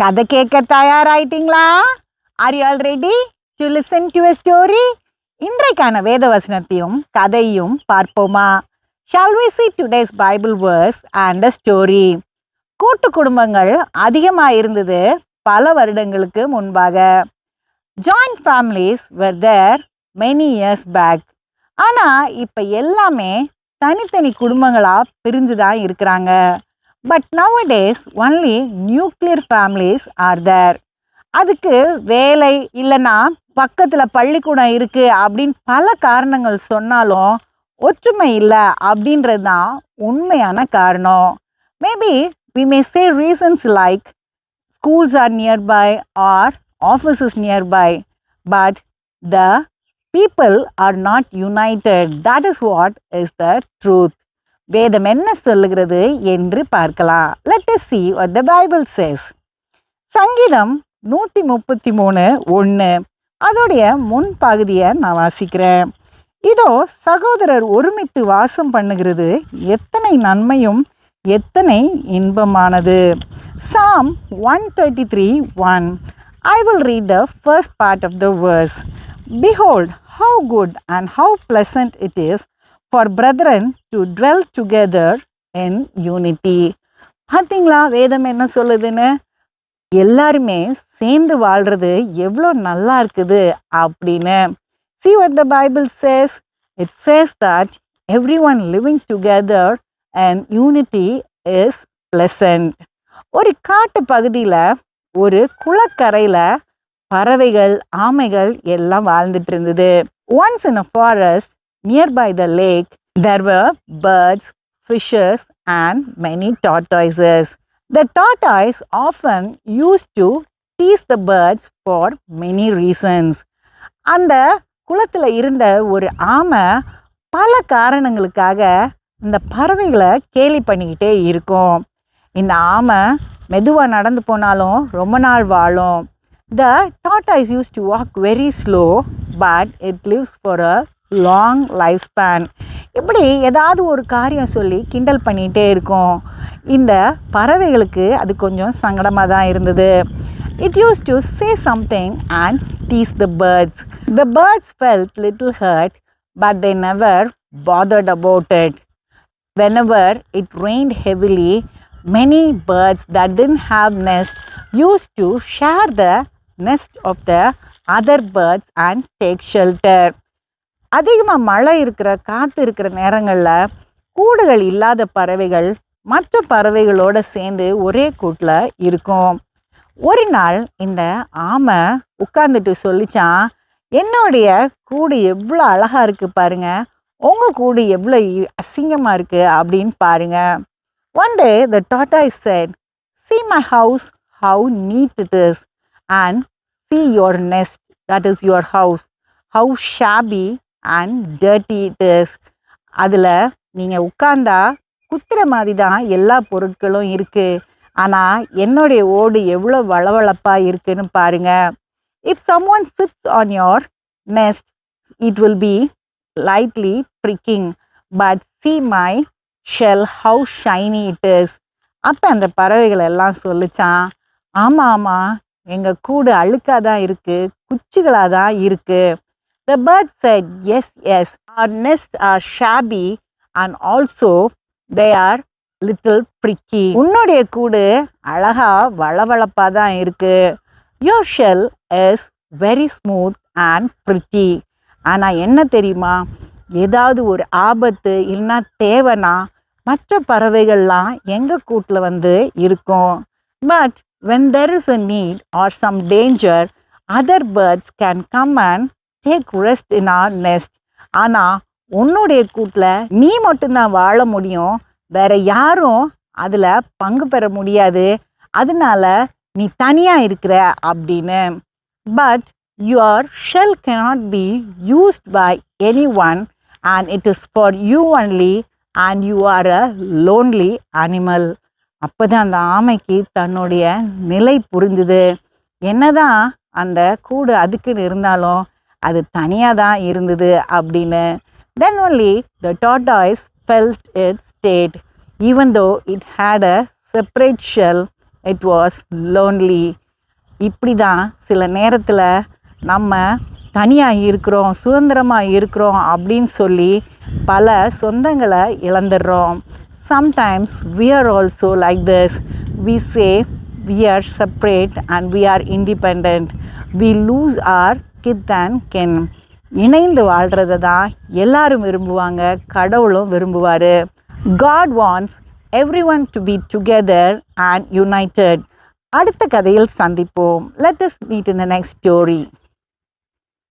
கதை கேட்க தயாராயிட்டீங்களா? Are you all ready to listen to a story இன்றைக்கான வேத வசனத்தையும் கதையும் பார்ப்போமா? Shall we see today's Bible verse and a story கூட்டு குடும்பங்கள் அதிகமாக இருந்தது பல வருடங்களுக்கு முன்பாக. Joint families were there many years back ஆனால் இப்போ எல்லாமே தனித்தனி குடும்பங்களாக பிரிஞ்சு தான் இருக்கிறாங்க. But nowadays only nuclear families are there அதுக்கு வேலை இல்லைன்னா பக்கத்தில் பள்ளிக்கூடம் இருக்குது அப்படின்னு பல காரணங்கள் சொன்னாலும் ஒற்றுமை இல்லை அப்படின்றது தான் உண்மையான காரணம். Maybe we may say reasons like schools are nearby or offices nearby but the people are not united that is what is the truth வேதம் என்ன சொல்லுகிறது என்று பார்க்கலாம். Let us see what the bible சங்கீதம் நூற்றி முப்பத்தி மூணு ஒன்று அதோடைய முன் பகுதியை நான் வாசிக்கிறேன். இதோ சகோதரர் ஒருமித்து வாசம் பண்ணுகிறது எத்தனை நன்மையும் எத்தனை இன்பமானது. Psalm one thirty three one I will read the first part of the verse behold how good and how pleasant it is for brethren to dwell together in unity பார்த்தீங்களா வேதம் என்ன சொல்லுதுன்னு? எல்லாருமே சேர்ந்து வாழ்றது எவ்வளோ நல்லா இருக்குது அப்படின்னு. See what the Bible says it says that every one living together and unity is pleasant ஒரு காட்டு பகுதியில் ஒரு குளக்கரையில் பறவைகள் ஆமைகள் எல்லாம் வாழ்ந்துட்டு இருந்தது. Once in a forest nearby the lake there were birds fishes and many tortoises. The tortoise often used to tease the birds for many reasons. அந்த குளத்தில் இருந்த ஒரு ஆமை பல காரணங்களுக்காக இந்த பறவைகளை கேலி பண்ணிக்கிட்டே இருக்கும். இந்த ஆமை மெதுவாக நடந்து போனாலும் ரொம்ப நாள் வாழும். The tortoise used to walk very slow but it lives for a long life span இப்படி ஏதாவது ஒரு காரியம் சொல்லி கிண்டல் பண்ணிகிட்டே இருக்கும். இந்த பறவைகளுக்கு அது கொஞ்சம் சங்கடமாக தான் இருந்தது. It used to say something and tease the birds the birds felt little hurt but they never bothered about it whenever it rained heavily, many birds that didn't have nest used to share the nest of the other birds and take shelter. அதிகமாக மழை இருக்கிற காற்று இருக்கிற நேரங்களில் கூடுகள் இல்லாத பறவைகள் மற்ற பறவைகளோடு சேர்ந்து ஒரே கூட்டில் இருக்கும். ஒரு நாள் இந்த ஆமை உட்காந்துட்டு சொல்லிச்சான் என்னுடைய கூடு எவ்வளோ அழகாக இருக்குது பாருங்கள் உங்கள் கூடு எவ்வளோ அசிங்கமாக இருக்குது அப்படின்னு பாருங்கள் one day the tortoise said see my house how neat it is and see your nest that is your house how shabby and dirty it அதில் நீங்கள் உட்காந்தா குத்துற மாதிரி தான் எல்லா பொருட்களும் இருக்குது ஆனால் என்னுடைய ஓடு எவ்வளோ வளவளப்பாக இருக்குன்னு பாருங்க. If some one sits on your nest it will be lightly tricking but see my shell how shiny it is அப்போ அந்த பறவைகள் எல்லாம் சொல்லிச்சான் ஆமாம் ஆமாம் எங்கள் கூடு அழுக்காக தான் இருக்குது குச்சிகளாக தான் இருக்குது The bird said, Yes, yes, our nests are shabby and also they are little prickly உன்னுடைய கூடு அழகா வளவளப்பாக தான் இருக்கு your shell is very smooth and pretty ஆனால் என்ன தெரியுமா ஏதாவது ஒரு ஆபத்து இல்லைன்னா தேவைனா மற்ற பறவைகள்லாம் எங்கள் கூட்டில் வந்து இருக்கும் but when there is a need or some danger other birds can come and take rest in our nest ஆனால் உன்னுடைய கூட்டில் நீ மட்டும்தான் வாழ முடியும். வேற யாரும் அதில் பங்கு பெற முடியாது. அதனால நீ தனியாக இருக்கிற அப்படின்னு. But your shell cannot be used by any one and it is for you only and you are a lonely animal அப்போ அப்போதான் அந்த ஆமைக்கு தன்னுடைய நிலை புரிஞ்சுது. என்னதான் அந்த கூடு அதுக்குன்னு இருந்தாலும் அது தனியாக தான் இருந்தது அப்படின்னு then only the tortoise felt it state even though it had a separate shell it was lonely இப்படி தான் சில நேரத்தில் நம்ம தனியாக இருக்கிறோம் சுதந்திரமாக இருக்கிறோம் அப்படின்னு சொல்லி பல சொந்தங்களை இழந்துடுறோம் sometimes we are also like this we say we are separate and we are independent we lose our kith kin. இணைந்து வாழ்கிறத தான் எல்லாரும் விரும்புவாங்க கடவுளும் விரும்புவார். God wants every one to be together and united அடுத்த கதையில் சந்திப்போம். Let us meet in the next story